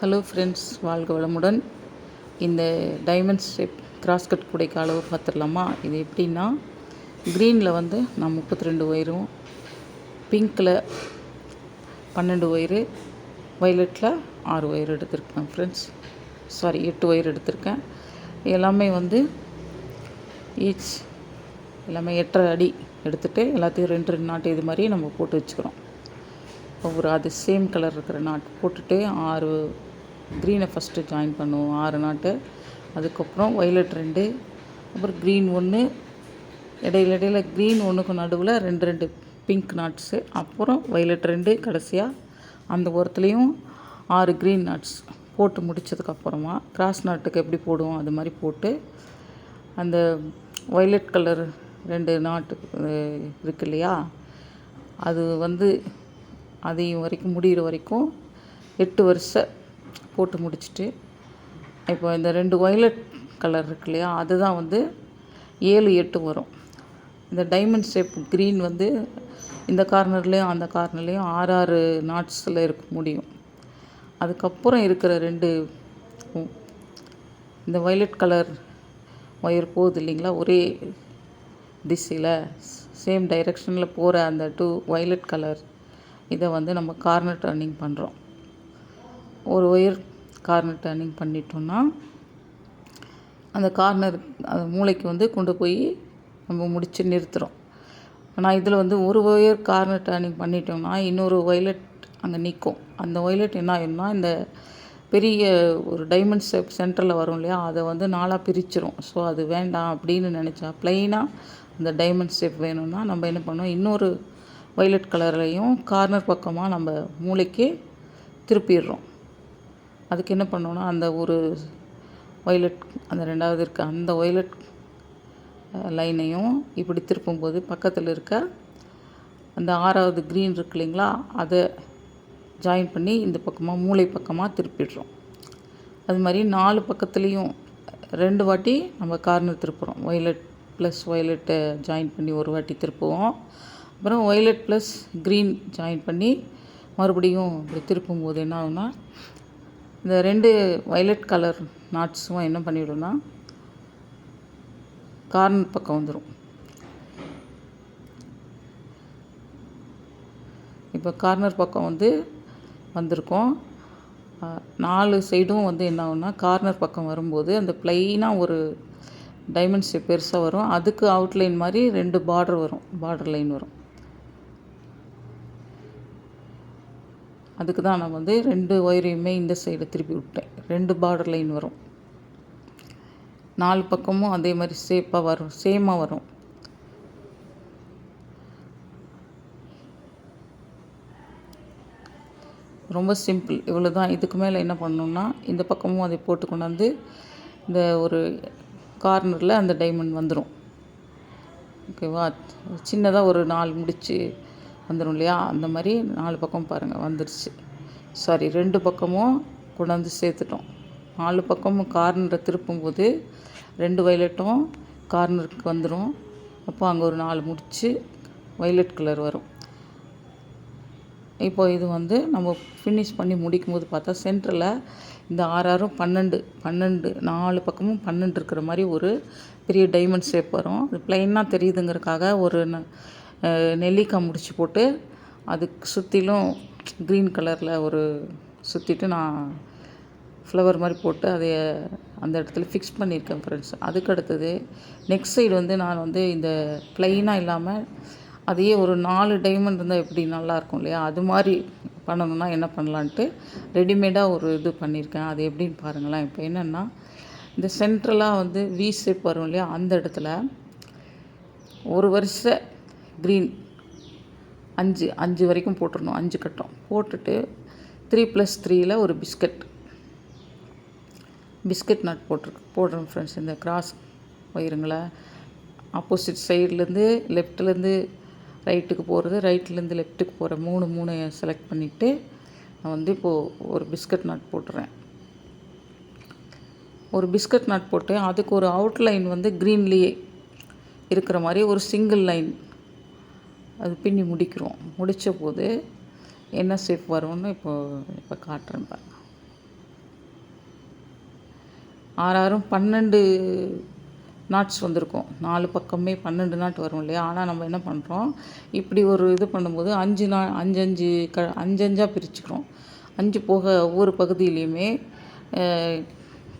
Hello friends வாழ்க வளமுடன். இந்த டைமண்ட் ஷேப் கிராஸ் கட் கூடைக்கு அளவு பார்த்துடலாமா? இது எப்படின்னா க்ரீனில் வந்து நான் முப்பத்தி ரெண்டு ஒயரும் பிங்க்கில் பன்னெண்டு ஒயரு வயலட்டில் ஆறு ஒயர் எடுத்திருக்கேன் ஃப்ரெண்ட்ஸ் சாரி எட்டு ஒயர் எடுத்திருக்கேன். எல்லாமே வந்து ஈச் எல்லாமே எட்டரை அடி எடுத்துகிட்டு எல்லாத்தையும் ரெண்டு ரெண்டு நாட்டு இது மாதிரி நம்ம போட்டு வச்சுக்கிறோம். ஒரு அது சேம் கலர் இருக்கிற நாட் போட்டுட்டு ஆறு க்ரீனை ஃபஸ்ட்டு ஜாயின் பண்ணுவோம். ஆறு நாட்டு அதுக்கப்புறம் ஒய்லட் ரெண்டு அப்புறம் க்ரீன் ஒன்று இடையில இடையில க்ரீன் ஒன்றுக்கு நடுவில் ரெண்டு ரெண்டு பிங்க் நாட்ஸு அப்புறம் வயலட் ரெண்டு கடைசியாக அந்த ஓரத்துலேயும் ஆறு க்ரீன் நாட்ஸ் போட்டு முடித்ததுக்கப்புறமா கிராஸ் நாட்டுக்கு எப்படி போடுவோம் அது மாதிரி போட்டு அந்த ஒய்லட் கலர் ரெண்டு நாட்டு இருக்கு இல்லையா? அது வந்து அதையும் வரைக்கும் முடிகிற வரைக்கும் எட்டு வருஷம் போட்டு முடிச்சுட்டு இப்போ இந்த ரெண்டு வயலட் கலர் இருக்கு இல்லையா அதுதான் வந்து ஏழு எட்டு வரும். இந்த டைமண்ட் ஷேப் க்ரீன் வந்து இந்த கார்னர்லேயும் அந்த கார்னர்லேயும் ஆறு ஆறு நாட்ஸில் இருக்க முடியும். அதுக்கப்புறம் இருக்கிற ரெண்டு இந்த வயலட் கலர் ஒயர் போகுது இல்லைங்களா ஒரே திசையில் சேம் டைரெக்ஷனில் போகிற அந்த டூ வயலட் கலர் இதை வந்து நம்ம கார்னர் டர்னிங் பண்ணுறோம் ஒரு ஒயர் கார்னர் டர்னிங் பண்ணிட்டோம்னா அந்த கார்னர் அந்த மூளைக்கு வந்து கொண்டு போய் நம்ம முடித்து நிறுத்துகிறோம் ஆனால் இதில் வந்து ஒரு ஒயர் கார்னர் டர்னிங் பண்ணிட்டோம்னா இன்னொரு ஒயலட் அங்கே நிற்கும் அந்த ஒயலட் என்ன ஆயிரும்னா இந்த பெரிய ஒரு டைமண்ட் ஷேப் சென்டரில் வரும் இல்லையா அதை வந்து நாளாக பிரிச்சிரும். ஸோ அது வேண்டாம் அப்படின்னு நினச்சா ப்ளைனாக அந்த டைமண்ட் ஷேப் வேணும்னா நம்ம என்ன பண்ணோம் இன்னொரு வயலட் கலர்லையும் கார்னர் பக்கமாக நம்ம மூளைக்கு திருப்பிடுறோம். அதுக்கு என்ன பண்ணோன்னா அந்த ஒரு வயலட் அந்த ரெண்டாவது இருக்க அந்த வயலட் லைனையும் இப்படி திருப்பும்போது பக்கத்தில் இருக்க அந்த ஆறாவது க்ரீன் இருக்கு இல்லைங்களா அதை ஜாயின் பண்ணி இந்த பக்கமாக மூளை பக்கமாக திருப்பிடுறோம். அது மாதிரி நாலு பக்கத்துலேயும் ரெண்டு வாட்டி நம்ம கார்னர் திருப்புறோம். வயலட் ப்ளஸ் வயலட்டை ஜாயின் பண்ணி ஒரு வாட்டி திருப்புவோம். அப்புறம் ஒய்லட் ப்ளஸ் க்ரீன் ஜாயின் பண்ணி மறுபடியும் இப்படி திருப்பும்போது என்ன ஆகும்னா இந்த ரெண்டு வயலட் கலர் நாட்ஸும் என்ன பண்ணிவிடும்னா கார்னர் பக்கம் வந்துடும் இப்போ கார்னர் பக்கம் வந்து வந்திருக்கோம். நாலு சைடும் வந்து என்ன ஆகும்னா கார்னர் பக்கம் வரும்போது அந்த ப்ளைனாக ஒரு டைமண்ட் ஷேப் பெருசாக வரும். அதுக்கு அவுட்லைன் மாதிரி ரெண்டு பார்டர் வரும். பார்டர் லைன் வரும். அதுக்கு தான் நான் வந்து ரெண்டு ஒயரையுமே இந்த சைடு திருப்பி விட்டேன். ரெண்டு பார்டர் லைன் வரும். நாலு பக்கமும் அதே மாதிரி சேப்பாக வரும். சேமாக வரும். ரொம்ப சிம்பிள் இவ்வளோ தான் இதுக்கு மேலே என்ன பண்ணணும்னா இந்த பக்கமும் அதை போட்டு கொண்டாந்து இந்த ஒரு கார்னரில் அந்த டைமண்ட் வந்துடும் ஓகேவா? சின்னதாக ஒரு நாலு முடிச்சு வந்துடும் இல்லையா? அந்த மாதிரி நாலு பக்கம் பாருங்கள் வந்துருச்சு. சாரி ரெண்டு பக்கமும் கொண்டாந்து சேர்த்துட்டோம். நாலு பக்கமும் கார்னரை திருப்பும்போது ரெண்டு வயலட்டும் கார்னருக்கு வந்துடும் அப்போ அங்கே ஒரு நாலு முடிச்சு வயலட் கலர் வரும். இப்போ இது வந்து நம்ம ஃபினிஷ் பண்ணி முடிக்கும் போது பார்த்தா சென்டரில் இந்த ஆறாறும் பன்னெண்டு பன்னெண்டு நாலு பக்கமும் பன்னெண்டு இருக்கிற மாதிரி ஒரு பெரிய டைமண்ட் ஷேப் வரும். அது ப்ளைனாக தெரியுதுங்கிறதுக்காக ஒரு நெல்லிக்காய் முடிச்சு போட்டு அதுக்கு சுற்றிலும் க்ரீன் கலரில் ஒரு சுற்றிட்டு நான் ஃப்ளவர் மாதிரி போட்டு அதை அந்த இடத்துல ஃபிக்ஸ் பண்ணியிருக்கேன் ஃப்ரெண்ட்ஸ் அதுக்கு அடுத்தது நெக்ஸ்ட் சைடு வந்து நான் வந்து இந்த ப்ளைனாக இல்லாமல் அதையே ஒரு நாலு டைமண்ட் இருந்தால் எப்படி நல்லா இருக்கும் இல்லையா? அது மாதிரி பண்ணணும்னா என்ன பண்ணலான்ட்டு ரெடிமேடாக ஒரு இது பண்ணியிருக்கேன். அது எப்படின்னு பாருங்களேன். இப்போ என்னென்னா இந்த சென்ட்ரலாக வந்து வி ஷேப் வரும் இல்லையா? அந்த இடத்துல ஒரு வருஷ க்ரீன் அஞ்சு அஞ்சு வரைக்கும் போட்டுடணும் அஞ்சு கட்டம். போட்டுட்டு த்ரீ ப்ளஸ் த்ரீயில் ஒரு பிஸ்கட் பிஸ்கட் நட் போட்டிருக்கு போடுறோம் ஃப்ரெண்ட்ஸ் இந்த கிராஸ் ஒயருங்களை ஆப்போசிட் சைட்லேருந்து லெஃப்ட்லேருந்து ரைட்டுக்கு போகிறது ரைட்லேருந்து லெஃப்ட்டுக்கு போகிற மூணு மூணு செலக்ட் பண்ணிவிட்டு நான் வந்து இப்போது ஒரு பிஸ்கட் நட் போட்டுறேன். ஒரு பிஸ்கட் நட் போட்டு அதுக்கு ஒரு அவுட்லைன் வந்து க்ரீன்லேயே இருக்கிற மாதிரி ஒரு சிங்கிள் லைன் அது பின்னி முடிக்கிறோம். முடித்த போது என்ன ஷேப் வரும்னு இப்போ இப்போ காட்டுறேன் பாருங்க. ஆறாறும் பன்னெண்டு நாட்ஸ் வந்திருக்கும். நாலு பக்கமே பன்னெண்டு நாட் வரும் இல்லையா? ஆனால் நம்ம என்ன பண்ணுறோம் இப்படி ஒரு இது பண்ணும்போது அஞ்சு நா அஞ்சஞ்சு க அஞ்சஞ்சாக பிரிச்சுக்கிறோம். அஞ்சு போக ஒவ்வொரு பகுதியிலையுமே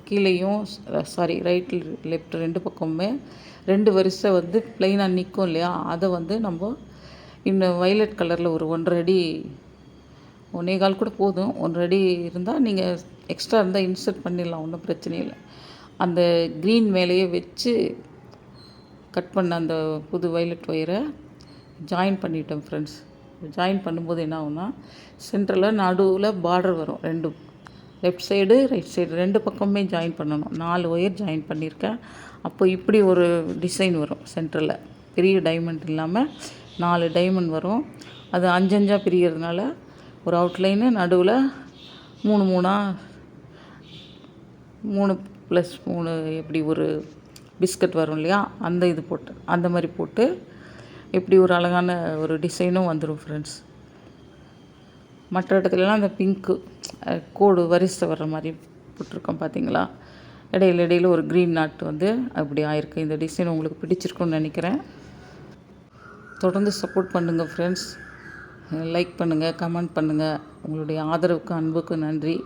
கீழேயும் சாரி ரைட் லெஃப்ட் ரெண்டு பக்கமுமே ரெண்டு வரிசை வந்து ப்ளைனாக நிற்கும் இல்லையா? அதை வந்து நம்ம இந்த வைலட் கலரில் ஒரு ஒன்றரை அடி ஒன்றே கால் கூட போதும். ஒன்றரை அடி இருந்தால் நீங்கள் எக்ஸ்ட்ரா இருந்தால் இன்சர்ட் பண்ணிடலாம் ஒன்றும் பிரச்சனை இல்லை. அந்த க்ரீன் மேலேயே வச்சு கட் பண்ண அந்த புது வைலட் ஒயரை ஜாயின் பண்ணிட்டோம் ஃப்ரெண்ட்ஸ் ஜாயின் பண்ணும்போது என்ன ஆகும்னா சென்டரில் நடுவில் பார்டர் வரும் ரெண்டு லெஃப்ட் சைடு ரைட் சைடு ரெண்டு பக்கமுமே ஜாயின் பண்ணணும். நாலு ஒயர் ஜாயின் பண்ணியிருக்கேன் அப்போ இப்படி ஒரு டிசைன் வரும் சென்டரில் பெரிய டைமண்ட் இல்லாமல் நாலு டைமண்ட் வரும். அது அஞ்சஞ்சாக பிரியறதுனால ஒரு அவுட்லைனு நடுவில் மூணு மூணாக மூணு ப்ளஸ் மூணு எப்படி ஒரு பிஸ்கட் வரும் இல்லையா? அந்த இது போட்டு அந்த மாதிரி போட்டு இப்படி ஒரு அழகான ஒரு டிசைனும் வந்துடும் ஃப்ரெண்ட்ஸ் மற்ற இடத்துலலாம் அந்த பிங்க்கு கோடு வரிசை வர்ற மாதிரி போட்டிருக்கோம் பார்த்தீங்களா இடையில இடையில ஒரு க்ரீன் நாட் வந்து அப்படி ஆயிருக்கு. இந்த டிசைன் உங்களுக்கு பிடிச்சிருக்குன்னு நினைக்கிறேன். தொடர்ந்து சப்போர்ட் பண்ணுங்கள் ஃப்ரெண்ட்ஸ் லைக் பண்ணுங்கள் கமெண்ட் பண்ணுங்கள் உங்களுடைய ஆதரவுக்கு அன்புக்கு நன்றி.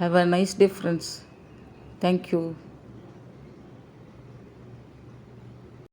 Have a nice day friends thank you